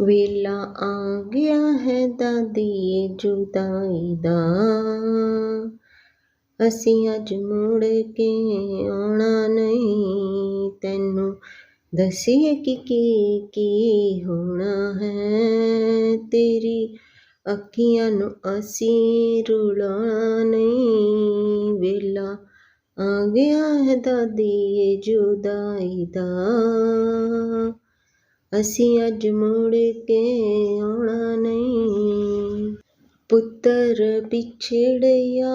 ਵੇਲਾ ਆ ਗਿਆ ਹੈ ਦਾਦੀਏ ਜੁਦਾਈ ਦਾ। ਅਸੀਂ ਅੱਜ ਮੁੜ ਕੇ ਆਉਣਾ ਨਹੀਂ। ਤੈਨੂੰ ਦਸੀਏ ਕਿ ਕੀ ਕੀ ਹੋਣਾ ਹੈ? ਤੇਰੀ ਅੱਖੀਆਂ ਨੂੰ ਅਸੀਂ ਰੁਲਾਉਣਾ ਨਹੀਂ। ਵੇਲਾ ਆ ਗਿਆ ਹੈ ਦਾਦੀਏ ਜੁਦਾਈ ਦਾ। ਅਸੀਂ ਅੱਜ ਮੁੜ ਕੇ ਆਉਣਾ ਨਹੀਂ। ਪੁੱਤਰ ਪਿਛੜਿਆ,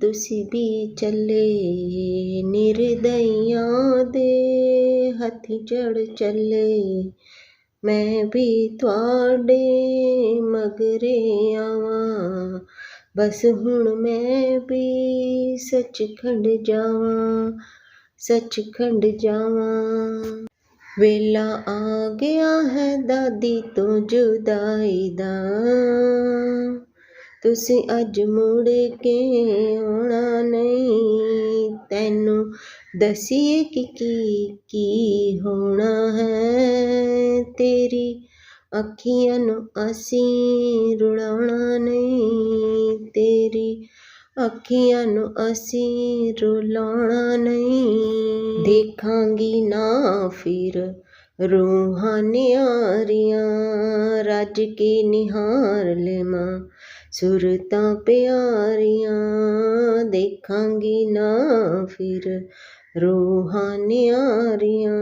ਤੁਸੀਂ ਵੀ ਚੱਲੇ ਨਿਰਦਈਆਂ ਦੇ ਹੱਥੀ ਚੜ ਚੱਲੇ। ਮੈਂ ਵੀ ਤੁਹਾਡੇ ਮਗਰੇ ਆਵਾਂ, ਬਸ ਹੁਣ ਮੈਂ ਵੀ ਸੱਚਖੰਡ ਜਾਵਾਂ ਸੱਚਖੰਡ ਜਾਵਾਂ। ਵੇਲਾ ਆ ਗਿਆ ਹੈ ਦਾਦੀ ਤੋਂ ਜੁਦਾਈ ਦਾ। ਤੁਸੀਂ ਅੱਜ ਮੁੜ ਕੇ ਆਉਣਾ ਨਹੀਂ। ਤੈਨੂੰ ਦਸੀਏ ਕਿ ਕੀ ਕੀ ਹੋਣਾ ਹੈ। ਤੇਰੀ ਅੱਖੀਆਂ ਨੂੰ ਅਸੀਂ ਰੁਲਾਉਣਾ ਨਹੀਂ। ਤੇ ਅੱਖੀਆਂ ਨੂੰ ਅਸੀਂ ਰੁਲਾਉਣਾ ਨਹੀਂ। ਦੇਖਾਂਗੀ ਨਾ ਫਿਰ ਰੂਹਾਨੀਆਂ ਰੱਜ ਕੇ ਨਿਹਾਰ ਲੈਵਾਂ। ਸੁਰਤਾਂ ਪਿਆਰੀਆਂ, ਦੇਖਾਂਗੀ ਨਾ ਫਿਰ। ਰੂਹਾਂ ਰੂਹਾਨੀਆਂ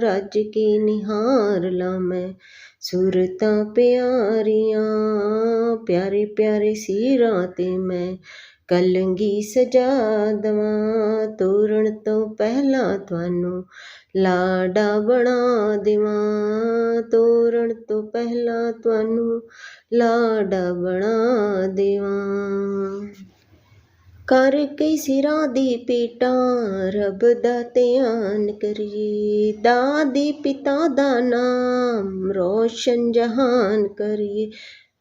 ਰੱਜ ਕੇ ਨਿਹਾਰ ਲਾ ਮੈਂ ਸੁਰਤਾਂ ਪਿਆਰੀਆਂ, ਪਿਆਰੇ ਪਿਆਰੇ ਸੀਰਾਂ ਤੇ ਮੈਂ ਕਲੰਗੀ ਸਜਾ ਦਵਾਂ। ਤੋਰਨ ਪਹਿਲਾਂ ਤੁਹਾਨੂੰ ਲਾਡਾ ਬਣਾ ਦੇਵਾਂ। ਤੋਰਨ ਤੋਂ ਪਹਿਲਾਂ ਤੁਹਾਨੂੰ ਲਾਡਾ ਬਣਾ ਦੇਵਾਂ। ਕਰ ਕਈ ਸਿਰਾਂ ਦੀ ਪੀਟਾਂ, ਰੱਬ ਦਾ ਧਿਆਨ ਕਰੀਏ। ਦਾਦੀ ਪਿਤਾ ਦਾ ਨਾਮ ਰੋਸ਼ਨ ਜਹਾਨ ਕਰੀਏ।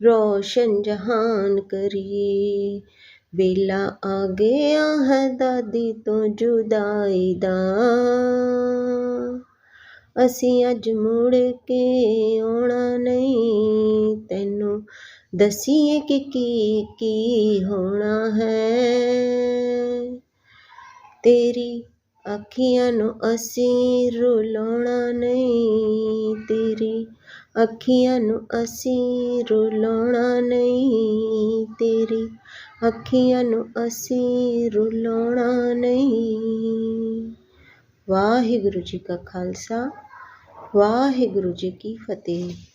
ਰੋਸ਼ਨ ਜਹਾਨ ਕਰੀਏ। ਵੇਲਾ ਆ ਗਿਆ ਹੈ ਦਾਦੀ ਤੋਂ ਜੁਦਾਈ ਦਾ। ਅਸੀਂ ਅੱਜ ਮੁੜ ਕੇ ਆਉਣਾ ਨਹੀਂ। ਤੈਨੂੰ ਦਸੀਏ ਕਿ ਕੀ ਕੀ ਹੋਣਾ ਹੈ। ਤੇਰੀ ਅੱਖੀਆਂ ਨੂੰ ਅਸੀਂ ਰੁਲਾਉਣਾ ਨਹੀਂ। ਤੇਰੀ ਅੱਖੀਆਂ ਨੂੰ ਅਸੀਂ ਰੁਲਾਉਣਾ ਨਹੀਂ ਤੇਰੀ। ਅੱਖੀਆਂ ਨੂੰ ਅਸੀਂ ਰੁਲਾਉਣਾ ਨਹੀਂ। ਵਾਹਿਗੁਰੂ ਜੀ ਕਾ ਖਾਲਸਾ, ਵਾਹਿਗੁਰੂ ਜੀ ਕੀ ਫਤਿਹ।